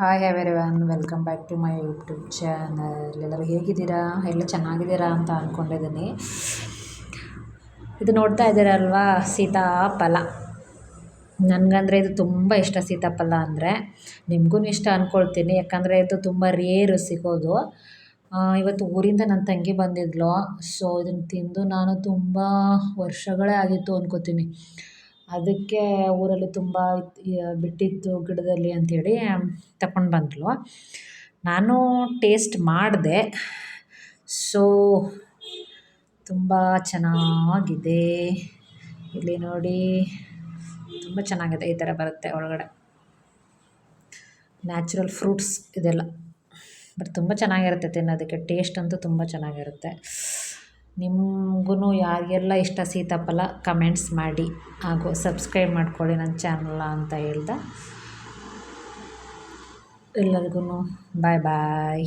Hi everyone welcome back to my YouTube channel ಎಲ್ಲರೂ ಹೇಗಿದ್ದೀರಾ? ಎಲ್ಲ ಚೆನ್ನಾಗಿದ್ದೀರಾ ಅಂತ ಅಂದ್ಕೊಂಡಿದ್ದೀನಿ ಇದು ನೋಡ್ತಾ ಇದ್ದೀರಲ್ವಾ? ಸೀತಾಫಲ. ನನಗಂದರೆ ಇದು ತುಂಬ ಇಷ್ಟ ಸೀತಾಫಲ ಅಂದರೆ. ನಿಮಗೂ ಇಷ್ಟ ಅಂದ್ಕೊಳ್ತೀನಿ ಯಾಕಂದರೆ ಇದು ತುಂಬ ರೇರು ಸಿಗೋದು. ಇವತ್ತು ಊರಿಂದ ನನ್ನ ತಂಗಿ ಬಂದಿದ್ಲು. ಸೊ ಇದನ್ನು ತಿಂದು ನಾನು ತುಂಬ ವರ್ಷಗಳೇ ಆಗಿತ್ತು ಅಂದ್ಕೋತೀನಿ ಅದಕ್ಕೆ ಊರಲ್ಲಿ ತುಂಬ ಬಿಟ್ಟಿತ್ತು ಗಿಡದಲ್ಲಿ ಅಂಥೇಳಿ ತಕೊಂಡು ಬಂದ್ಲು. ನಾನು ಟೇಸ್ಟ್ ಮಾಡಿದೆ. ಸೊ, ತುಂಬ ಚೆನ್ನಾಗಿದೆ. ಇಲ್ಲಿ ನೋಡಿ, ತುಂಬ ಚೆನ್ನಾಗಿದೆ ಈ ಥರ ಬರುತ್ತೆ ಒಳಗಡೆ. ನ್ಯಾಚುರಲ್ ಫ್ರೂಟ್ಸ್ ಇದೆಲ್ಲ. ಬಟ್ ತುಂಬ ಚೆನ್ನಾಗಿರುತ್ತೆ ತಿನ್ನೋದಕ್ಕೆ. ಟೇಸ್ಟ್ ಅಂತೂ ತುಂಬ ಚೆನ್ನಾಗಿರುತ್ತೆ. ನಿಮಗೂ ಯಾರಿಗೆಲ್ಲ ಇಷ್ಟ ಸೀತಾಫಲ ಕಮೆಂಟ್ಸ್ ಮಾಡಿ. ಹಾಗೂ ಸಬ್ಸ್ಕ್ರೈಬ್ ಮಾಡ್ಕೊಳ್ಳಿ ನನ್ನ ಚಾನಲ್ ಅಂತ ಹೇಳ್ದೆ. ಎಲ್ಲರಿಗೂ ಬಾಯ್ ಬಾಯ್